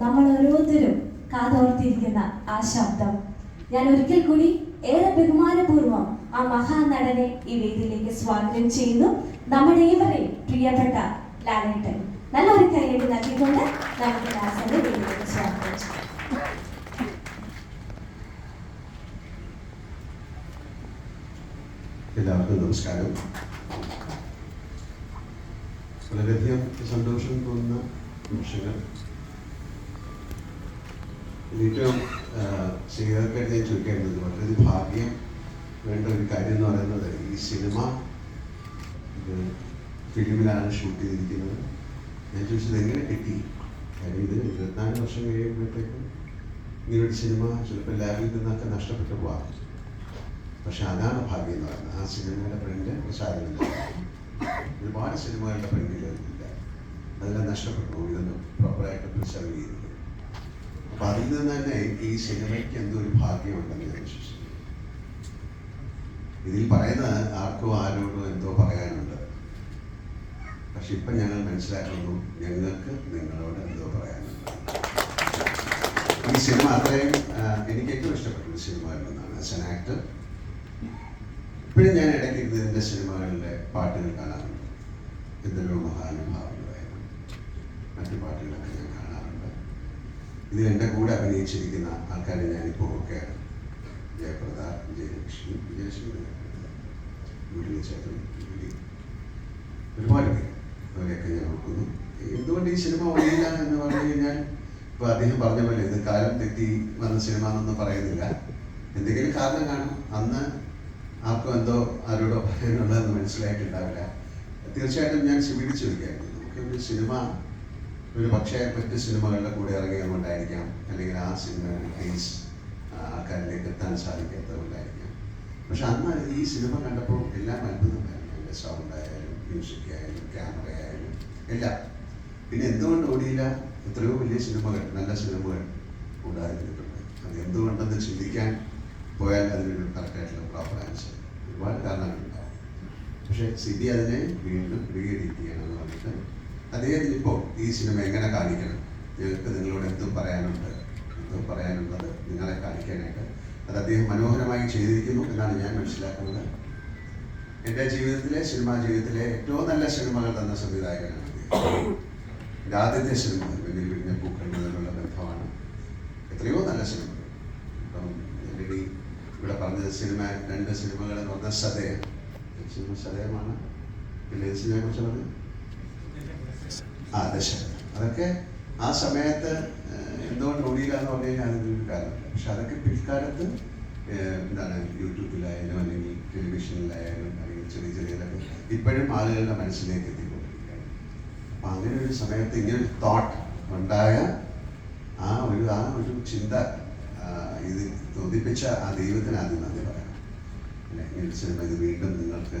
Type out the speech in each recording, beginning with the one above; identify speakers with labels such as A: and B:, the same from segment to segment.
A: നമ്മൾ ഓരോരുത്തരും കാതോർത്തിരിക്കുന്ന ആ ശബ്ദം. ഞാൻ ഒരിക്കൽ കൂടി ഏറെ ബഹുമാനപൂർവം ആ മഹാനടനെ ഈ വേദിയിലേക്ക് സ്വാഗതം ചെയ്യുന്നു. നമ്മുടെ ഏവരെയും പ്രിയപ്പെട്ട ലാലേട്ടൻ. നല്ലൊരു കൈയടി നൽകിക്കൊണ്ട് നമുക്ക് ദാസന്റെ വേദിയിലേക്ക് സ്വാഗതം ചെയ്യാം.
B: എല്ലാവർക്കും നമസ്കാരം. വളരെയധികം സന്തോഷം തോന്നുന്ന നിമിഷങ്ങൾ. ഏറ്റവും ശ്രീകർക്കായിട്ട് ഞാൻ ചോദിക്കേണ്ടത് വളരെ ഭാഗ്യം വേണ്ട ഒരു കാര്യം എന്ന് പറയുന്നത് ഈ സിനിമ ഫിലിമിലാണ് ഷൂട്ട് ചെയ്തിരിക്കുന്നത്. ഞാൻ ചോദിച്ചത് എങ്ങനെ കിട്ടി? കാര്യം ഇത് ഇരുപത്തിനാല് വർഷം കഴിയുമ്പോഴത്തേക്കും ഇങ്ങനൊരു സിനിമ ചിലപ്പോൾ ലാബിൽ നിന്നൊക്കെ നഷ്ടപ്പെട്ടു പോകാം പക്ഷെ അതാണ് ഭാഗ്യം എന്ന് പറയുന്നത്. ആ സിനിമയുടെ പ്രിന്റ് പ്രസാരമില്ല ഒരുപാട് സിനിമകളുടെ പ്രിന്റുകൾ ഇല്ല. അതെല്ലാം നഷ്ടപ്പെട്ടു ഇതൊന്നും പ്രോപ്പറായിട്ട് പ്രിസർവ് ചെയ്തില്ല അപ്പൊ അതിൽ നിന്ന് തന്നെ ഈ സിനിമയ്ക്ക് എന്തൊരു ഭാഗ്യമുണ്ടെന്ന് ഞാൻ വിശ്വസിക്കുന്നു. ഇതിൽ പറയുന്ന ആർക്കോ ആരോടോ എന്തോ പറയാനുണ്ട്. പക്ഷെ ഇപ്പൊ ഞങ്ങൾ മനസ്സിലാക്കുന്നു ഞങ്ങൾക്ക് നിങ്ങളോട് എന്തോ പറയാനുണ്ട്. ഈ സിനിമ അത്രയും എനിക്ക് ഏറ്റവും ഇഷ്ടപ്പെട്ട ഒരു സിനിമകളിൽ എന്നാണ് ആസ് എൻ ആക്ടർ ഇപ്പോഴും ഞാൻ ഇടയ്ക്ക് ഇതിന്റെ സിനിമകളിലെ പാട്ടുകൾ കാണാറുണ്ട്. എന്തൊരു മഹാനുഭാവങ്ങളായിരുന്നു മറ്റു പാട്ടുകളൊക്കെ ഞാൻ ഇതിൽ എന്റെ കൂടെ അഭിനയിച്ചിരിക്കുന്ന ആൾക്കാരെ ഞാനിപ്പോൾ ഓർക്കുകയാണ് ജയപ്രദ വിജയലക്ഷ്മി വിജയലക്ഷ്മി ചേട്ടൻ ഒരുപാട് പേര് അവരെയൊക്കെ ഞാൻ ഓർക്കുന്നു. എന്തുകൊണ്ട് ഈ സിനിമ ഒഴിയില്ല എന്ന് പറഞ്ഞു കഴിഞ്ഞാൽ ഇപ്പൊ അദ്ദേഹം പറഞ്ഞ പോലെ ഇത് കാലം തെറ്റി വന്ന സിനിമ എന്നൊന്നും പറയുന്നില്ല. എന്തെങ്കിലും കാരണം കാണും. അന്ന് ആർക്കും എന്തോ ആരോടോ പറയാനുള്ളതെന്ന് മനസ്സിലായിട്ടുണ്ടാവില്ല. തീർച്ചയായിട്ടും ഞാൻ സ്വീകരിച്ചു വയ്ക്കായിരുന്നു നമുക്ക് ഒരു സിനിമ ഒരു പക്ഷേ മറ്റ് സിനിമകളുടെ കൂടെ ഇറങ്ങിയതുകൊണ്ടായിരിക്കാം അല്ലെങ്കിൽ ആ സിനിമയുടെ ടേസ് ആൾക്കാരിലേക്ക് എത്താൻ സാധിക്കാത്തത് കൊണ്ടായിരിക്കാം പക്ഷെ അന്ന് ഈ സിനിമ കണ്ടപ്പോൾ എല്ലാം അത്ഭുതമായിരുന്നു. അതിന്റെ സൗണ്ട് ആയാലും മ്യൂസിക് ആയാലും ക്യാമറ ആയാലും എല്ലാം. പിന്നെ എന്തുകൊണ്ട് ഓടിയില്ല? എത്രയോ വലിയ സിനിമകൾ നല്ല സിനിമകൾ ഉണ്ടായിരുന്നിട്ടുണ്ട്. അത് എന്തുകൊണ്ടെന്ന് ചിന്തിക്കാൻ പോയാൽ അതിനൊരു കറക്റ്റായിട്ടുള്ള പ്രോപ്പർ ആൻസർ ഒരുപാട് കാരണങ്ങളുണ്ടാവും. പക്ഷേ സിബി അതിനെ വീണ്ടും റീഎഡിറ്റ് ചെയ്യണമെന്ന് പറഞ്ഞിട്ട് അദ്ദേഹത്തിന് ഇപ്പോൾ ഈ സിനിമ എങ്ങനെ കാണിക്കണം? ഞങ്ങൾക്ക് നിങ്ങളോട് എന്തും പറയാനുണ്ട്? എന്തും പറയാനുള്ളത് നിങ്ങളെ കാണിക്കാനായിട്ട്. അത് അദ്ദേഹം മനോഹരമായി ചെയ്തിരിക്കുന്നു എന്നാണ് ഞാൻ മനസ്സിലാക്കുന്നത്. എന്റെ ജീവിതത്തിലെ സിനിമാ ജീവിതത്തിലെ ഏറ്റവും നല്ല സിനിമകൾ തന്ന സംവിധായകനാണ്. എന്റെ ആദ്യത്തെ സിനിമ വെണ്ണിൽ വിരിഞ്ഞ പൂക്കൾ മുതലുള്ള ബന്ധമാണ്. എത്രയോ നല്ല സിനിമകൾ ഇപ്പം ഓൾറെഡി ഇവിടെ പറഞ്ഞ സിനിമ രണ്ട് സിനിമകൾ എന്ന് പറഞ്ഞ സദയം. സിനിമ സദയമാണ്? പിന്നെ സിനിമയെ കുറിച്ച് ആ ദശ അതൊക്കെ ആ സമയത്ത് എന്തുകൊണ്ട് ഓടിയില്ല എന്ന് പറഞ്ഞു കഴിഞ്ഞാൽ അതിനൊരു കാരണമില്ല പക്ഷെ അതൊക്കെ പിൽക്കാലത്ത് എന്താണ് യൂട്യൂബിലായാലും അല്ലെങ്കിൽ ടെലിവിഷനിലായാലും അല്ലെങ്കിൽ ചെറിയ ചെറിയതൊക്കെ ഇപ്പോഴും ആളുകളുടെ മനസ്സിലേക്ക് എത്തിക്കൊണ്ടിരിക്കുകയാണ്. അപ്പം അങ്ങനെ ഒരു സമയത്ത് ഇങ്ങനെ തോട്ട് ഉണ്ടായ ആ ഒരു ആ ഒരു ചിന്ത ഇത് തോന്നിപ്പിച്ച ആ ദൈവത്തിന് ആദ്യം നന്ദി പറയാം. അല്ലെ? ഇങ്ങനെ സിനിമ ഇത് വീണ്ടും നിങ്ങൾക്ക്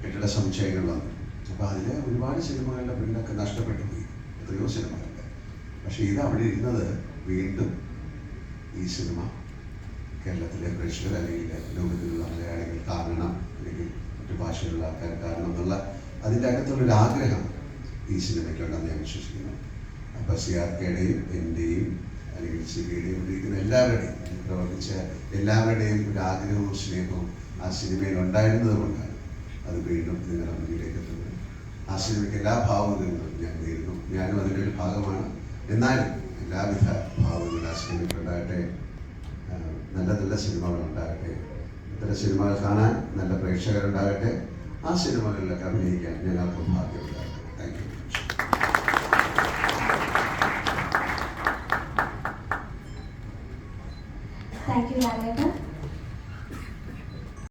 B: കെട്ടിട സമുച്ചയങ്ങൾ വന്നു. അപ്പോൾ അതിൽ ഒരുപാട് സിനിമകളുടെ പ്രിന്റൊക്കെ നഷ്ടപ്പെട്ടു പോയി. എത്രയോ സിനിമകളുണ്ട് പക്ഷേ ഇത് അവിടെ ഇരുന്നത് വീണ്ടും ഈ സിനിമ കേരളത്തിലെ പ്രേക്ഷകർ അല്ലെങ്കിൽ ലോകത്തിലുള്ള മലയാളികൾ കാണണം അല്ലെങ്കിൽ മറ്റു ഭാഷയിലുള്ള ആൾക്കാർ കാണണം എന്നുള്ള അതിന്റെ അകത്തുള്ളൊരു ആഗ്രഹം ഈ സിനിമയ്ക്കുണ്ടെന്ന് ഞാൻ വിശ്വസിക്കുന്നു. അപ്പോൾ സി ആർ കെയുടെയും എന്റെയും അല്ലെങ്കിൽ സി ബിയുടെയും ഉപയോഗിക്കുന്ന എല്ലാവരുടെയും പ്രവർത്തിച്ച എല്ലാവരുടെയും ഒരു ആഗ്രഹവും സ്നേഹവും ആ സിനിമയിൽ ഉണ്ടായിരുന്നത് കൊണ്ടാണ് അത് വീണ്ടും നിങ്ങളുടെ മുന്നിലേക്ക് എത്തുന്നത് ആ സിനിമയ്ക്ക് എല്ലാ ഭാവങ്ങളും ഞാൻ നേരുന്നു. ഞാനും അതിന്റെ ഒരു ഭാഗമാണ്. എന്നാലും എല്ലാവിധ ഭാവങ്ങളും ഉണ്ടാകട്ടെ. നല്ല നല്ല സിനിമകൾ ഉണ്ടാകട്ടെ. ഇത്തരം സിനിമകൾ കാണാൻ നല്ല പ്രേക്ഷകരുണ്ടാകട്ടെ. ആ സിനിമകളിലൊക്കെ അഭിനയിക്കാൻ ഞങ്ങൾക്ക് ഭാഗ്യമുണ്ടാകട്ടെ.